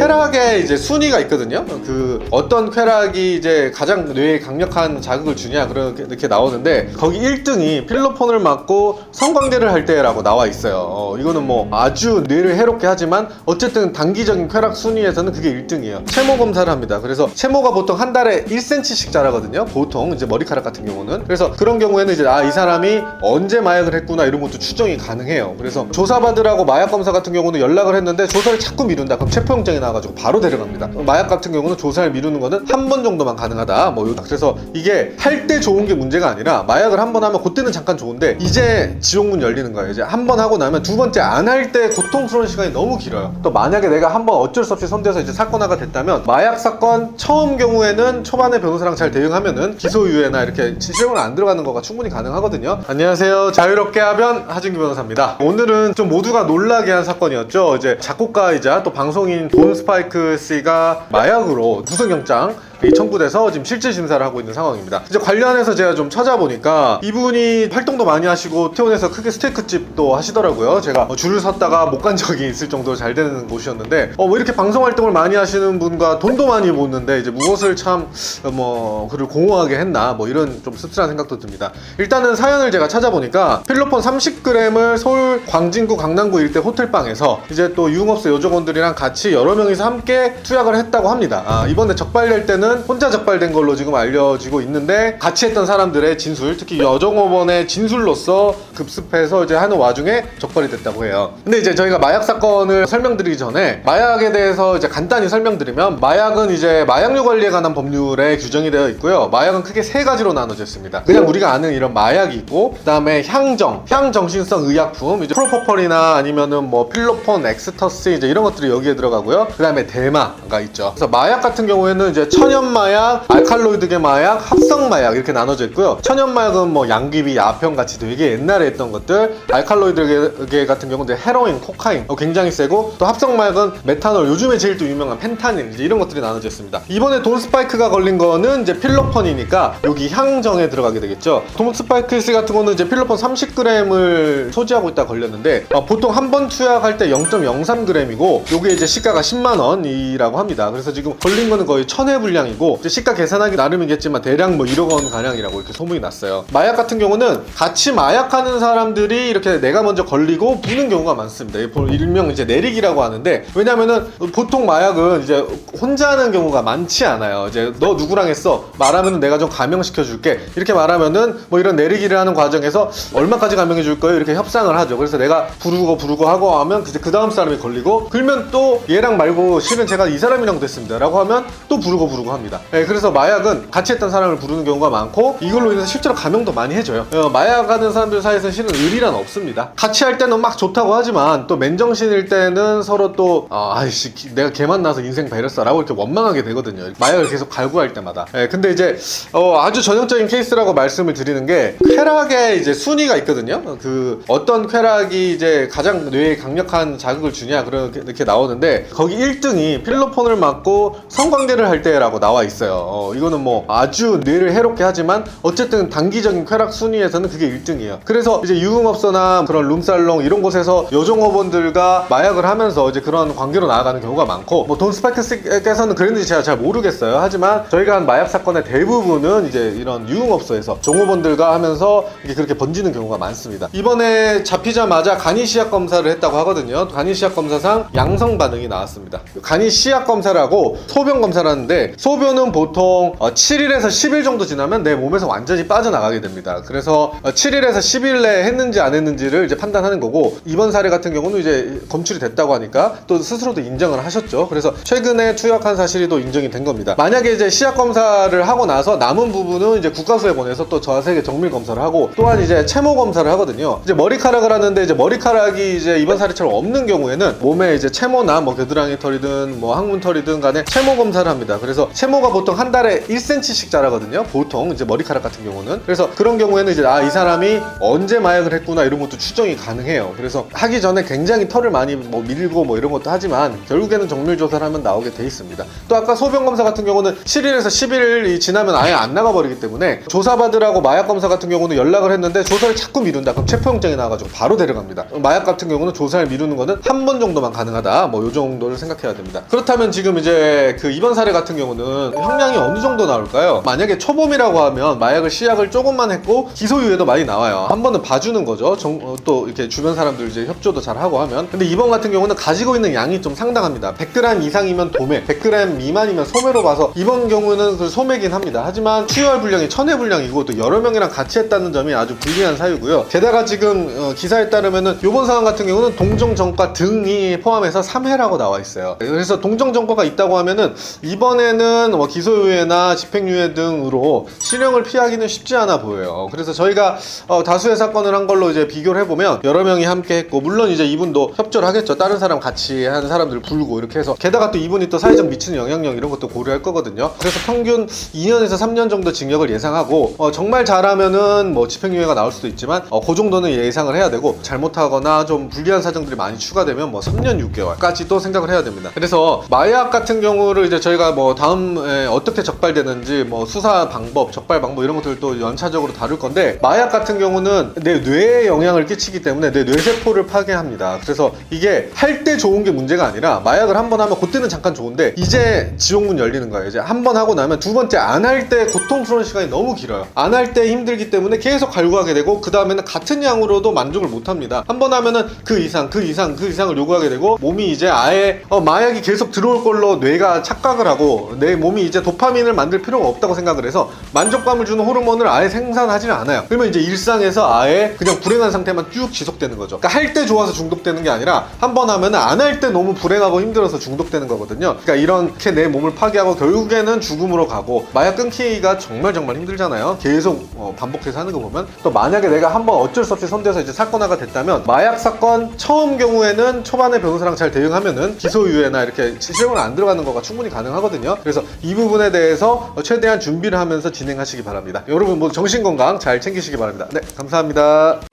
쾌락의 이제 순위가 있거든요. 그 어떤 쾌락이 이제 가장 뇌에 강력한 자극을 주냐 그렇게 이렇게 나오는데 거기 1등이 필로폰을 맞고 성관계를 할 때라고 나와 있어요. 어, 이거는 뭐 아주 뇌를 해롭게 하지만 어쨌든 단기적인 쾌락 순위에서는 그게 1등이에요. 채모 검사를 합니다. 그래서 채모가 보통 한 달에 1cm씩 자라거든요. 보통 이제 머리카락 같은 경우는 그래서 그런 경우에는 이제 아 이 사람이 언제 마약을 했구나 이런 것도 추정이 가능해요. 그래서 조사받으라고 마약 검사 같은 경우는 연락을 했는데 조사를 자꾸 미룬다. 그럼 체포영장이 나 와가지고 바로 데려갑니다. 마약 같은 경우는 조사를 미루는 거는 한 번 정도만 가능하다. 뭐 요- 그래서 이게 할 때 좋은 게 문제가 아니라 마약을 한 번 하면 그때는 잠깐 좋은데 이제 지옥문 열리는 거예요. 이제 한 번 하고 나면 두 번째 안 할 때 고통스러운 시간이 너무 길어요. 또 만약에 내가 한 번 어쩔 수 없이 손대서 이제 사건화가 됐다면 마약 사건 처음 경우에는 초반에 변호사랑 잘 대응하면은 기소유예나 이렇게 실형을 안 들어가는 거가 충분히 가능하거든요. 안녕하세요. 자유롭게 하변 하진규 변호사입니다. 오늘은 좀 모두가 놀라게 한 사건이었죠. 이제 작곡가이자 또 방송인 돈 스파이크 씨가 마약으로 구속영장 이 청구돼서 지금 실질 심사를 하고 있는 상황입니다. 이제 관련해서 제가 좀 찾아보니까 이분이 활동도 많이 하시고 태원에서 크게 스테이크 집도 하시더라고요. 제가 어, 줄을 섰다가 못 간 적이 있을 정도로 잘 되는 곳이었는데 어, 뭐 이렇게 방송 활동을 많이 하시는 분과 돈도 많이 모는데 이제 무엇을 참 뭐 그를 공허하게 했나 뭐 이런 좀 씁쓸한 생각도 듭니다. 일단은 사연을 제가 찾아보니까 필로폰 30g을 서울 광진구 강남구 일대 호텔방에서 이제 또 유흥업소 여직원들이랑 같이 여러 명이서 함께 투약을 했다고 합니다. 아, 이번에 적발될 때는 혼자 적발된 걸로 지금 알려지고 있는데 같이 했던 사람들의 진술, 특히 여정업원의 진술로서 급습해서 이제 하는 와중에 적발이 됐다고 해요. 근데 이제 저희가 마약 사건을 설명드리기 전에 마약에 대해서 이제 간단히 설명드리면 마약은 이제 마약류 관리에 관한 법률에 규정이 되어 있고요. 마약은 크게 세 가지로 나눠져 있습니다. 그냥 우리가 아는 이런 마약이 있고 그다음에 향정, 향정신성 의약품, 이제 프로포폴이나 아니면은 뭐 필로폰, 엑스터시 이제 이런 것들이 여기에 들어가고요. 그다음에 대마가 있죠. 그래서 마약 같은 경우에는 이제 천연 마약, 알칼로이드계 마약, 합성 마약 이렇게 나눠져 있고요. 천연 마약은 뭐 양귀비, 야평 같이 되게 옛날에 했던 것들, 알칼로이드계 같은 경우는 헤로인, 코카인 어, 굉장히 세고 또 합성 마약은 메탄올, 요즘에 제일 또 유명한 펜타닌 이런 것들이 나눠져 있습니다. 이번에 돈 스파이크가 걸린 거는 이제 필로폰이니까 여기 향정에 들어가게 되겠죠. 돈 스파이크 씨 같은 거는 이제 필로폰 30g을 소지하고 있다 걸렸는데 어, 보통 한 번 투약할 때 0.03g이고 요게 이제 시가가 10만 원이라고 합니다. 그래서 지금 걸린 거는 거의 천회 분량 이고 이제 시가 계산하기 나름이겠지만 대략 뭐 1억 원 가량이라고 이렇게 소문이 났어요. 마약 같은 경우는 같이 마약하는 사람들이 이렇게 내가 먼저 걸리고 부는 경우가 많습니다. 일명 이제 내리기라고 하는데 왜냐면은 보통 마약은 이제 혼자 하는 경우가 많지 않아요. 이제 너 누구랑 했어? 말하면은 내가 좀 감형시켜 줄게. 이렇게 말하면은 뭐 이런 내리기를 하는 과정에서 얼마까지 감형해 줄 거예요? 이렇게 협상을 하죠. 그래서 내가 부르고 부르고 하고 하면 그 다음 사람이 걸리고 그러면 또 얘랑 말고 실은 제가 이 사람이랑 됐습니다라고 하면 또 부르고 부르고 합니다. 예, 그래서 마약은 같이 했던 사람을 부르는 경우가 많고 이걸로 인해서 실제로 감형도 많이 해줘요. 어, 마약 하는 사람들 사이에서 실은 의리란 없습니다. 같이 할 때는 막 좋다고 하지만 또 맨정신일 때는 서로 또 아, 아이씨 기- 내가 걔 만나서 인생 배렸어라고 이렇게 원망하게 되거든요. 마약을 계속 갈구할 때마다. 예, 근데 이제 어, 아주 전형적인 케이스라고 말씀을 드리는 게 쾌락의 이제 순위가 있거든요. 그 어떤 쾌락이 이제 가장 뇌에 강력한 자극을 주냐 그렇게 나오는데 거기 1등이 필로폰을 맞고 성관계를 할 때라 고 나와 있어요. 어, 이거는 뭐 아주 뇌를 해롭게 하지만 어쨌든 단기적인 쾌락 순위에서는 그게 1등이에요. 그래서 이제 유흥업소나 그런 룸살롱 이런 곳에서 여종업원들과 마약을 하면서 이제 그런 관계로 나아가는 경우가 많고 뭐 돈 스파이크께서는 그랬는지 제가 잘 모르겠어요. 하지만 저희가 한 마약 사건의 대부분은 이제 이런 유흥업소에서 종업원들과 하면서 이게 그렇게 번지는 경우가 많습니다. 이번에 잡히자마자 간이 시약 검사를 했다고 하거든요. 간이 시약 검사상 양성 반응이 나왔습니다. 간이 시약 검사를 하고 소변 검사를 하는데 소 변은 보통 어, 7일에서 10일 정도 지나면 내 몸에서 완전히 빠져나가게 됩니다. 그래서 어, 7일에서 10일 내에 했는지 안 했는지를 이제 판단하는 거고 이번 사례 같은 경우는 이제 검출이 됐다고 하니까 또 스스로도 인정을 하셨죠. 그래서 최근에 투약한 사실이 또 인정이 된 겁니다. 만약에 이제 시약 검사를 하고 나서 남은 부분은 이제 국가수에 보내서 또 저세계 정밀 검사를 하고 또한 이제 채모 검사를 하거든요. 이제 머리카락을 하는데 이제 머리카락이 이제 이번 사례처럼 없는 경우에는 몸에 이제 채모나 뭐 겨드랑이 털이든 뭐 항문 털이든 간에 채모 검사를 합니다. 그래서 채모가 보통 한 달에 1cm씩 자라거든요. 보통 이제 머리카락 같은 경우는. 그래서 그런 경우에는 이제 아 이 사람이 언제 마약을 했구나 이런 것도 추정이 가능해요. 그래서 하기 전에 굉장히 털을 많이 뭐 밀고 뭐 이런 것도 하지만 결국에는 정밀 조사를 하면 나오게 돼 있습니다. 또 아까 소변 검사 같은 경우는 7일에서 10일이 지나면 아예 안 나가 버리기 때문에 조사받으라고 마약 검사 같은 경우는 연락을 했는데 조사를 자꾸 미룬다. 그럼 체포영장이 나와가지고 바로 데려갑니다. 마약 같은 경우는 조사를 미루는 거는 한 번 정도만 가능하다. 뭐 요 정도를 생각해야 됩니다. 그렇다면 지금 이제 그 이번 사례 같은 경우는 형량이 어느 정도 나올까요? 만약에 초범이라고 하면 마약을 시약을 조금만 했고 기소유예도 많이 나와요. 한 번은 봐주는 거죠. 정- 어, 또 이렇게 주변 사람들 이제 협조도 잘 하고 하면. 근데 이번 같은 경우는 가지고 있는 양이 좀 상당합니다. 100g 이상이면 도매, 100g 미만이면 소매로 봐서 이번 경우는 그 소매긴 합니다. 하지만 투여할 분량이 천회 분량이고 또 여러 명이랑 같이 했다는 점이 아주 불리한 사유고요. 게다가 지금 어, 기사에 따르면은 이번 상황 같은 경우는 동정 정과 등이 포함해서 3회라고 나와 있어요. 그래서 동정 정과가 있다고 하면은 이번에는 뭐 기소유예나 집행유예 등으로 실형을 피하기는 쉽지 않아 보여요. 그래서 저희가 어, 다수의 사건을 한 걸로 이제 비교를 해보면 여러 명이 함께 했고 물론 이제 이분도 협조를 하겠죠. 다른 사람 같이 한 사람들 불고 이렇게 해서 게다가 또 이분이 또 사회적 미치는 영향력 이런 것도 고려할 거거든요. 그래서 평균 2년에서 3년 정도 징역을 예상하고 어, 정말 잘하면은 뭐 집행유예가 나올 수도 있지만 어, 그 정도는 예상을 해야 되고 잘못하거나 좀 불리한 사정들이 많이 추가되면 뭐 3년 6개월까지 또 생각을 해야 됩니다. 그래서 마약 같은 경우를 이제 저희가 뭐 다음 에 어떻게 적발되는지 뭐 수사 방법, 적발 방법 이런 것들 또 연차적으로 다룰 건데 마약 같은 경우는 내 뇌에 영향을 끼치기 때문에 내 뇌세포를 파괴합니다. 그래서 이게 할 때 좋은 게 문제가 아니라 마약을 한 번 하면 그때는 잠깐 좋은데 이제 지옥문 열리는 거예요. 이제 한 번 하고 나면 두 번째 안 할 때 고통스러운 시간이 너무 길어요. 안 할 때 힘들기 때문에 계속 갈구하게 되고 그 다음에는 같은 양으로도 만족을 못 합니다. 한 번 하면은 그 이상, 그 이상, 그 이상을 요구하게 되고 몸이 이제 아예 어, 마약이 계속 들어올 걸로 뇌가 착각을 하고 내 몸이 이제 도파민을 만들 필요가 없다고 생각을 해서 만족감을 주는 호르몬을 아예 생산하지는 않아요. 그러면 이제 일상에서 아예 그냥 불행한 상태만 쭉 지속되는 거죠. 그러니까 할 때 좋아서 중독되는 게 아니라 한 번 하면 안 할 때 너무 불행하고 힘들어서 중독되는 거거든요. 그러니까 이렇게 내 몸을 파괴하고 결국에는 죽음으로 가고 마약 끊기가 정말 정말 힘들잖아요. 계속 어, 반복해서 하는 거 보면 또 만약에 내가 한번 어쩔 수 없이 손대서 이제 사건화가 됐다면 마약 사건 처음 경우에는 초반에 변호사랑 잘 대응하면은 기소유예나 이렇게 실형을 안 들어가는 거가 충분히 가능하거든요. 그래서 이 부분에 대해서 최대한 준비를 하면서 진행하시기 바랍니다. 여러분 모두 정신 건강 잘 챙기시기 바랍니다. 네, 감사합니다.